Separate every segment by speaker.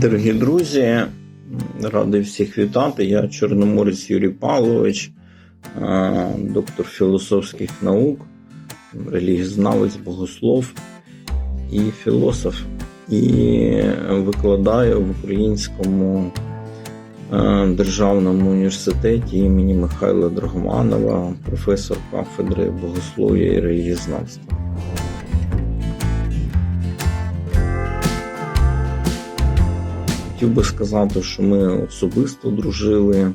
Speaker 1: Дорогі друзі, радий всіх вітати. Я Чорноморець Юрій Павлович, доктор філософських наук, релігізнавець, богослов і філософ. І викладаю в Українському державному університеті імені Михайла Драгоманова, професор кафедри богослов'я і релігізнавства. Хотів би сказати, що ми особисто дружили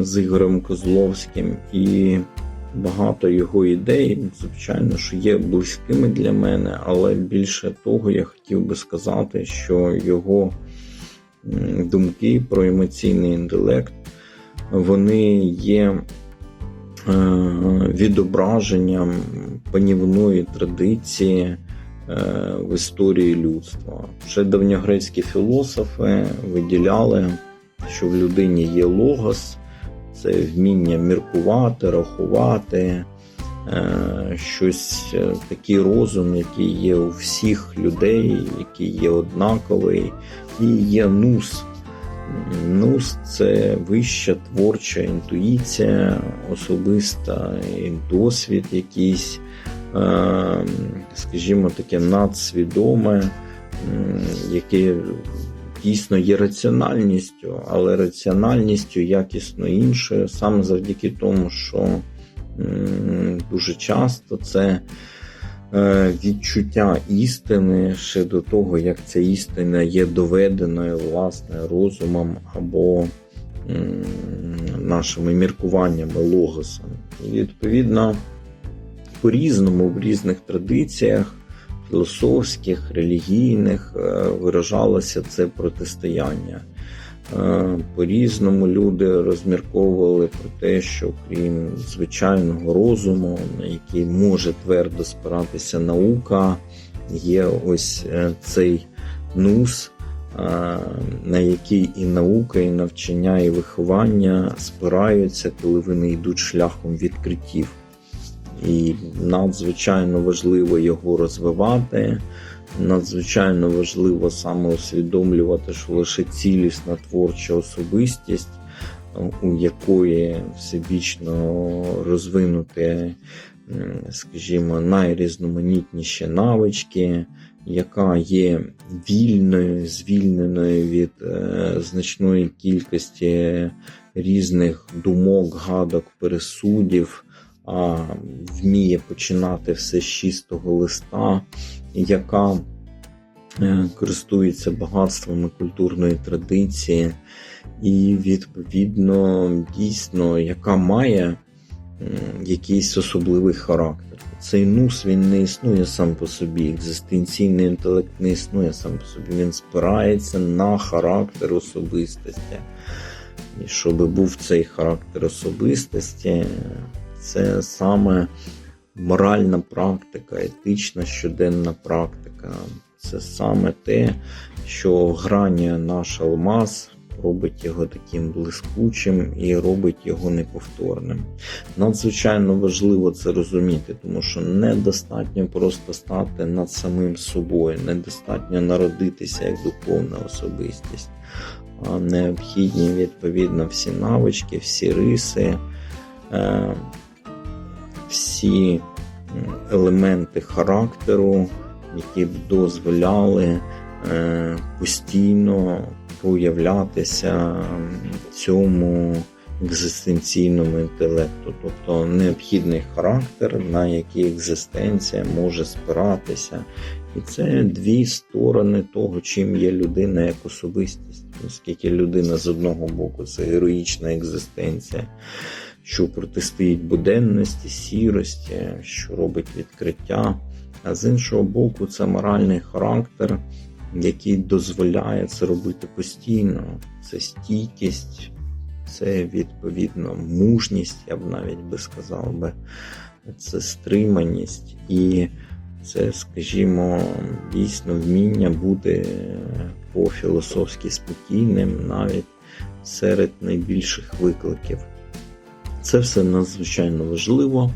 Speaker 1: з Ігорем Козловським, і багато його ідей, звичайно, що є близькими для мене, але більше того, я хотів би сказати, що його думки про емоційний інтелект вони є е, відображенням панівної традиції в історії людства. Ще давньогрецькі філософи виділяли, що в людині є логос, це вміння міркувати, рахувати, е, щось е, такий розум, який є у всіх людей, який є однаковий, і є нус. Нус це вища творча інтуїція, особиста досвід якийсь, е, скажімо таке, надсвідоме, яке дійсно є раціональністю, але раціональністю якісно іншою, саме завдяки тому, що дуже часто це е, відчуття істини ще до того, як ця істина є доведеною власне розумом або нашими міркуваннями, логосом. І відповідно по-різному в різних традиціях філософських, релігійних е, виражалося це протистояння. Е, По-різному люди розмірковували про те, що крім звичайного розуму, на який може твердо спиратися наука, є ось е, цей нус, на який і наука, і навчання, і виховання спираються, коли вони йдуть шляхом відкриттів. І надзвичайно важливо його розвивати. Надзвичайно важливо саме усвідомлювати, що лише цілісна творча особистість, у якої всебічно розвинути, скажімо, найрізноманітніші навички, яка є вільною, звільненою від е, значної кількості різних думок, гадок, пересудів, а вміє починати все з чистого листа, яка е, користується багатствами культурної традиції, і відповідно дійсно, яка має якийсь особливий характер. Цей нус він не існує сам по собі, екзистенційний інтелект не існує сам по собі. Він спирається на характер особистості. І щоб був цей характер особистості, це саме моральна практика, етична щоденна практика. Це саме те, що грання наш алмаз робить його таким блискучим і робить його неповторним. Надзвичайно важливо це розуміти, тому що недостатньо просто стати над самим собою, недостатньо народитися як духовна особистість, а необхідні відповідно всі навички, всі риси. Всі елементи характеру, які б дозволяли е, постійно проявлятися цьому екзистенційному інтелекту, тобто необхідний характер, на який екзистенція може спиратися. І це дві сторони того, чим є людина як особистість, оскільки людина з одного боку це героїчна екзистенція що протистоїть буденності, сірості, що робить відкриття. А з іншого боку, це моральний характер, який дозволяє це робити постійно. Це стійкість, це відповідно мужність, я б навіть би сказав би, це стриманість і це, скажімо, дійсно вміння бути по-філософськи спокійним навіть серед найбільших викликів. Це все надзвичайно важливо.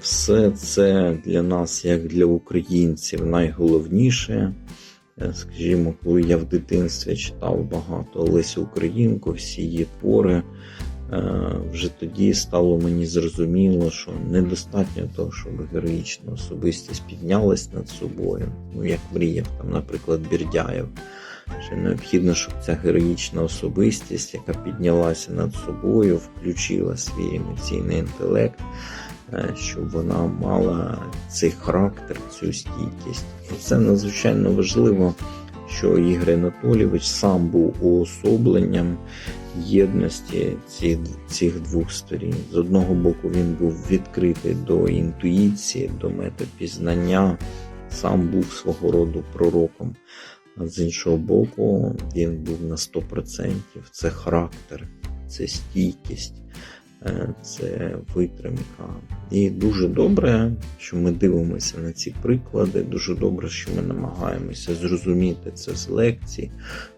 Speaker 1: Все це для нас, як для українців, найголовніше. Е, Скажімо, коли я в дитинстві читав багато Лесю Українку, всі її твори, е, вже тоді стало мені зрозуміло, що недостатньо того, щоб героїчна особистість піднялась над собою, ну як мріяв там, наприклад, Бірдяєв. Ще необхідно, щоб ця героїчна особистість, яка піднялася над собою, включила свій емоційний інтелект, е, щоб вона мала цей характер, цю стійкість. Це надзвичайно важливо, що Ігор Анатолійович сам був уособленням єдності цих, цих двох сторін. З одного боку, він був відкритий до інтуїції, до метапізнання, сам був свого роду пророком. А з іншого боку, він був на 100%. Це характер, це стійкість, е, це витримка. І дуже добре, що ми дивимося на ці приклади. Дуже добре, що ми намагаємося зрозуміти це з лекцій.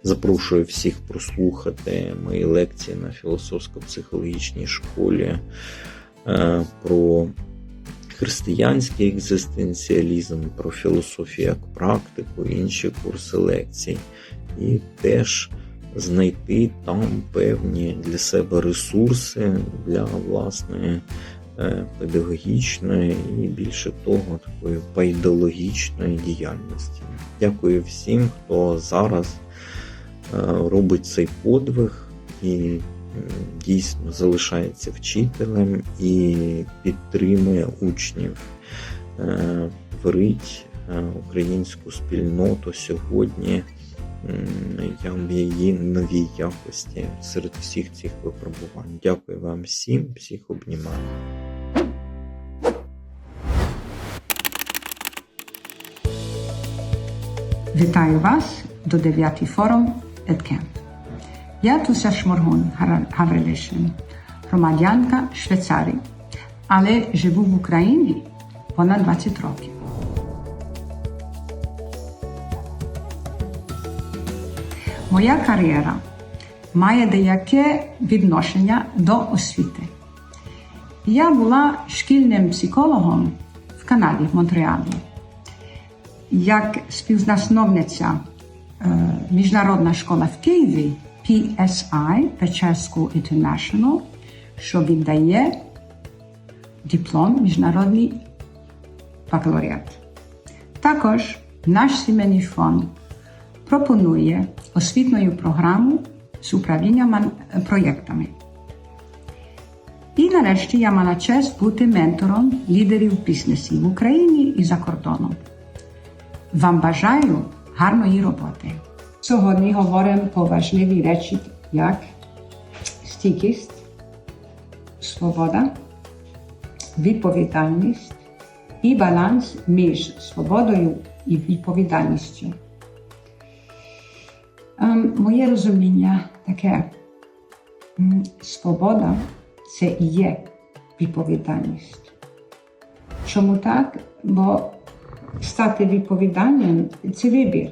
Speaker 1: Запрошую всіх прослухати мої лекції на філософсько-психологічній школі е, про християнський екзистенціалізм, про філософію як практику, інші курси лекцій, і теж знайти там певні для себе ресурси для власної е, педагогічної і більше того, такої пайдологічної діяльності. Дякую всім, хто зараз е, робить цей подвиг і дійсно залишається вчителем і підтримує учнів, е, творить е, українську спільноту сьогодні в її новій якості серед всіх цих випробувань. Дякую вам всім, всіх обнімаю.
Speaker 2: Вітаю вас до 9 форум EdCamp. Я Туся Шморгун Гаврилишин, громадянка Швейцарії, але живу в Україні понад 20 років. Моя кар'єра має деяке відношення до освіти. Я була шкільним психологом в Канаді, в Монреалі. Як співзасновниця е, міжнародна школа в Києві PSI Pечерську International, що віддає диплом міжнародний бакалавріат. Також наш сімейний фонд пропонує освітною програму з управління проєктами. І нарешті я мала честь бути ментором лідерів бізнесу в Україні і за кордоном. Вам бажаю гарної роботи. Сьогодні говоримо про важливі речі, як стійкість, свобода, відповідальність і баланс між свободою і відповідальністю. Моє розуміння таке: свобода це є відповідальність. Чому так? Бо стати відповідальним це вибір.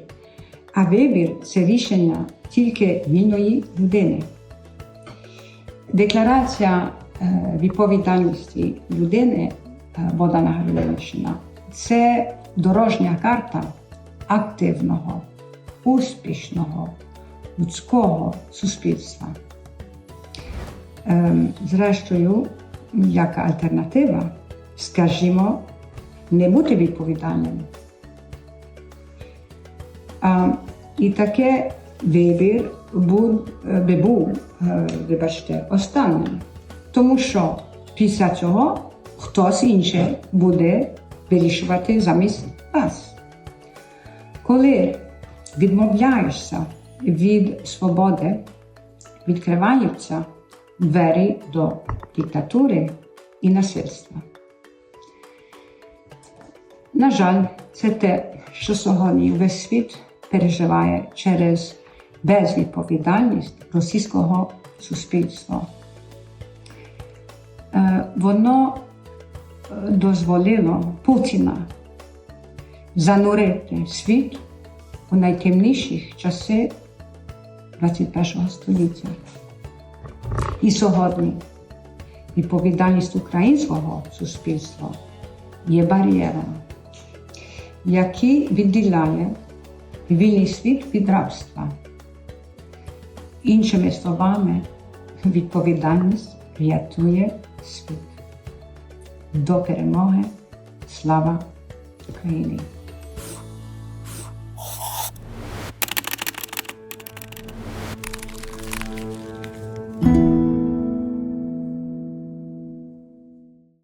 Speaker 2: А вибір це рішення тільки вільної людини. Декларація е, відповідальності людини е, Богдана Гавриловичина це дорожня карта активного, успішного людського суспільства. Ем, Зрештою, як альтернатива, скажімо, не бути відповідальним. І таке вибір був, би був, е, вибачте, останнім. Тому що після цього хтось інший буде вирішувати замість вас. Коли відмовляєшся від свободи, відкриваються двері до диктатури і насильства. На жаль, це те, що сьогодні весь світ переживає через безвідповідальність російського суспільства. Е, Воно е, дозволило Путіна занурити світ у найтемніші часи 21 століття. І сьогодні відповідальність українського суспільства є бар'єром, який відділяє вільний світ від рабства. Іншими словами, відповідальність рятує світ. До перемоги. Слава Україні!